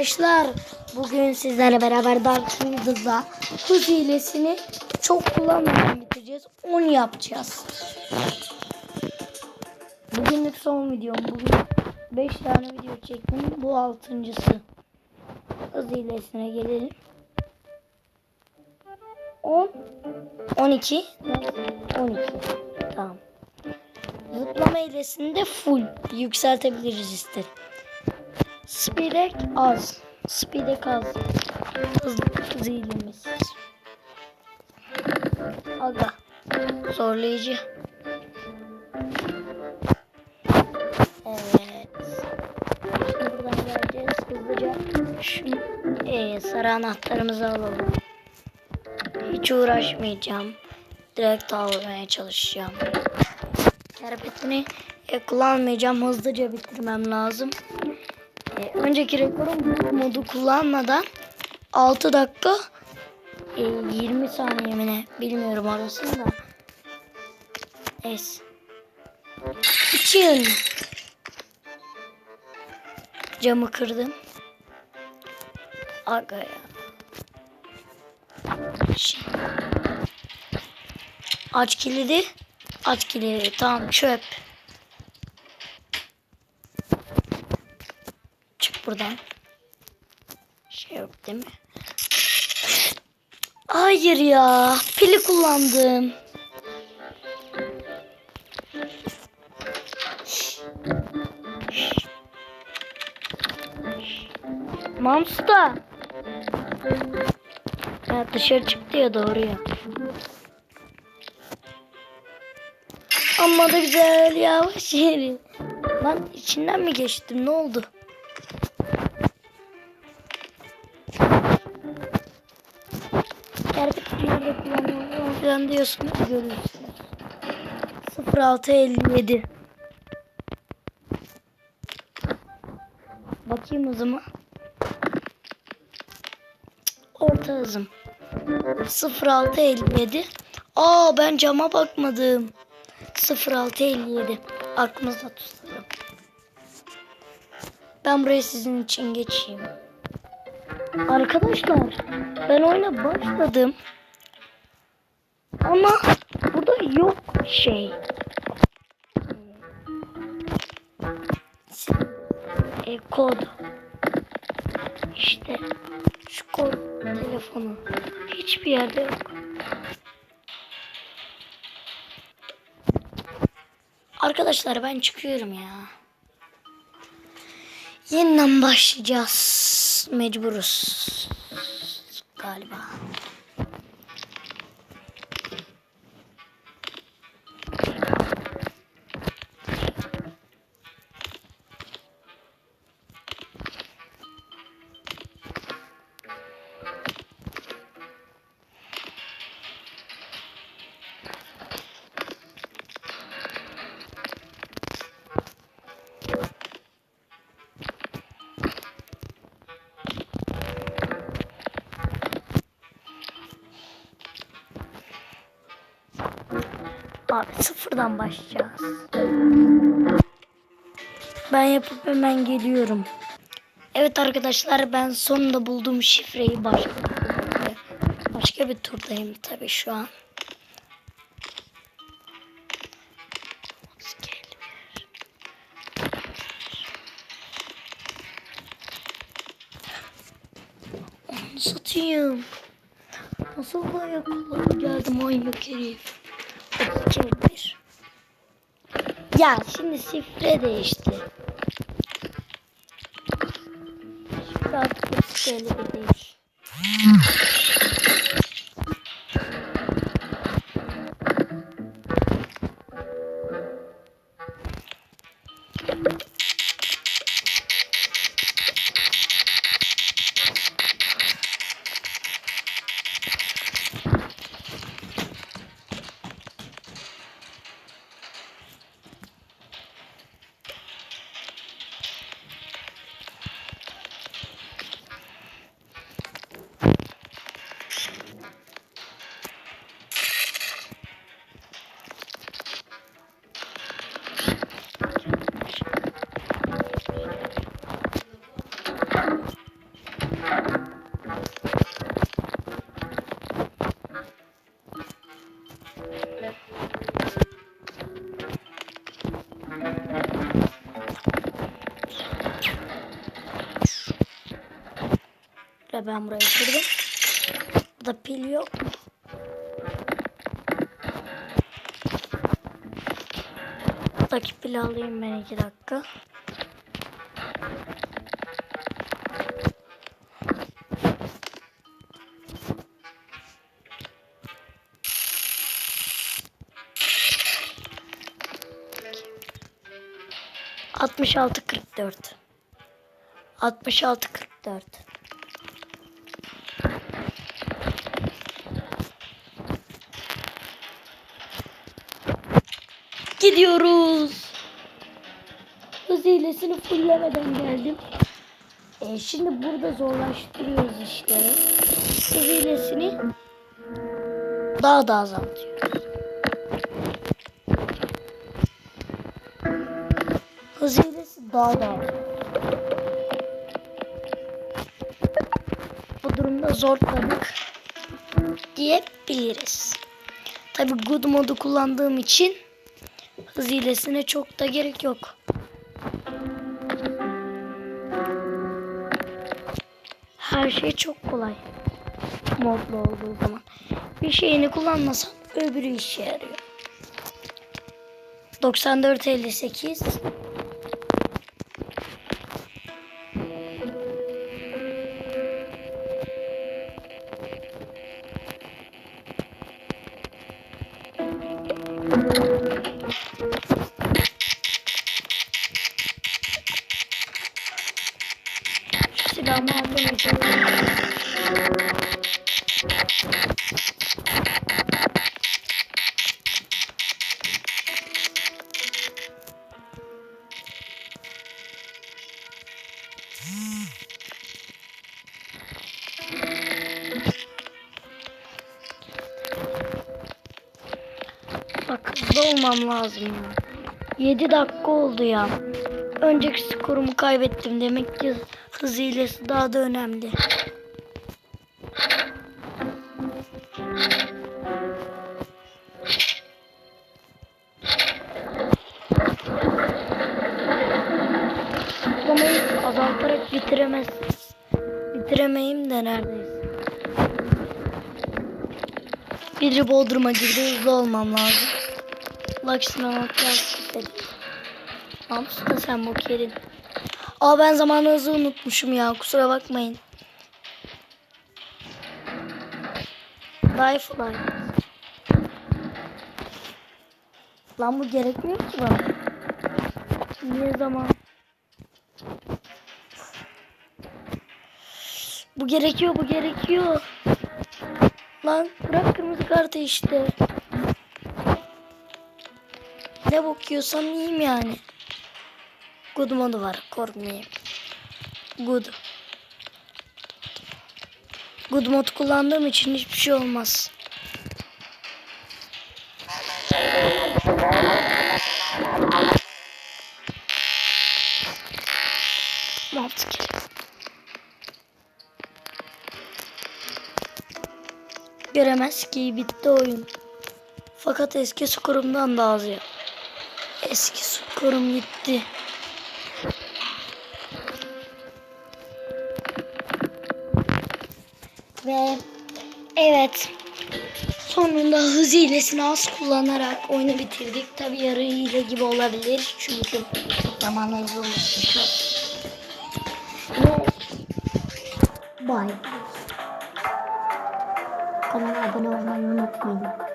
Arkadaşlar bugün sizlerle beraber Dark Yıldız'da hız hilesini çok kullanmadan bitireceğiz. 10 yapacağız. Bugünlük son videom. Bugün 5 tane video çektim. Bu altıncısı. Hız hilesine gelelim. 10 12 12 Tamam. Zıplama hilesini de full yükseltebiliriz isterim. Speedek az. Speedek az. Hızlı zilimiz. Aga. Zorlayıcı. Evet. Şimdi buradan geleceğiz hızlıca. Şu e, sarı anahtarımızı alalım. Hiç uğraşmayacağım. Direkt almaya çalışacağım. Kerpetini e, kullanmayacağım. Hızlıca bitirmem lazım. E, önceki rekorum bu modu kullanmadan 6 dakika e, 20 saniye mi ne bilmiyorum orasını da. Es. İçin. Camı kırdım. Aga ya. Şey. Aç kilidi. Aç kilidi. Tamam çöp. Buradan. Şey yok değil mi? Hayır ya. Pili kullandım. Mamsta. Ya dışarı çıktı ya doğru ya. Amma da güzel yavaş yeri. Lan içinden mi geçtim ne oldu? Falan diyorsunuz görürsünüz. 0657 Bakayım hızıma. Orta hızım. 0657 Aa ben cama bakmadım. 0657 Aklımızda tutalım. Ben buraya sizin için geçeyim. Arkadaşlar ben oyuna başladım. Ama burada yok şey. E, kod. İşte şu kod telefonu. Hiçbir yerde yok. Arkadaşlar ben çıkıyorum ya. Yeniden başlayacağız. Mecburuz. Galiba. Abi sıfırdan başlayacağız. Ben yapıp hemen geliyorum. Evet arkadaşlar ben sonunda bulduğum şifreyi başka başka bir turdayım tabi şu an. Onu satayım. Nasıl da yakaladı geldi manyak herif. 32 Ya şimdi şifre değişti. Şifre artık 32 değil. Ve ben burayı kırdım. Burada pil yok? Buradaki pili alayım ben iki dakika. Altmış altı kırk dört. Altmış altı kırk dört. Gidiyoruz. Hız hilesini fullemeden geldim. E, şimdi burada zorlaştırıyoruz işleri. Hız hilesini daha da azaltıyoruz. Hız hilesi daha da azaltıyor. Bu durumda zorladık diyebiliriz. Tabi good modu kullandığım için Hız hilesine çok da gerek yok. Her şey çok kolay. Modlu olduğu zaman. Bir şeyini kullanmasan öbürü işe yarıyor. 94 58 Hızlı olmam lazım ya. 7 dakika oldu ya. Önceki skorumu kaybettim. Demek ki hız hilesi daha da önemli. Patlamayı azaltarak bitiremez. Bitiremeyim de neredeyse. Biri Bodrum'a girdi. Hızlı olmam lazım. Laksina makyaj dedi. Mahmut da sen bok yedin. Aa ben zamanı hızı unutmuşum ya. Kusura bakmayın. Lifeline. Lan bu gerekmiyor ki bana. Ne zaman? Bu gerekiyor, bu gerekiyor. Lan bırak kırmızı kartı işte. Ne bakıyorsam yiyeyim yani. Good modu var, korkmayayım. Good. Good mod kullandığım için hiçbir şey olmaz. Mantık. Göremez ki bitti oyun. Fakat eski skorumdan da az. Eski skorum gitti. Ve evet sonunda hız hilesini az kullanarak oyunu bitirdik. Tabi yarı hile gibi olabilir. Çünkü zaman hızlı bye. Kanala abone olmayı unutmayın.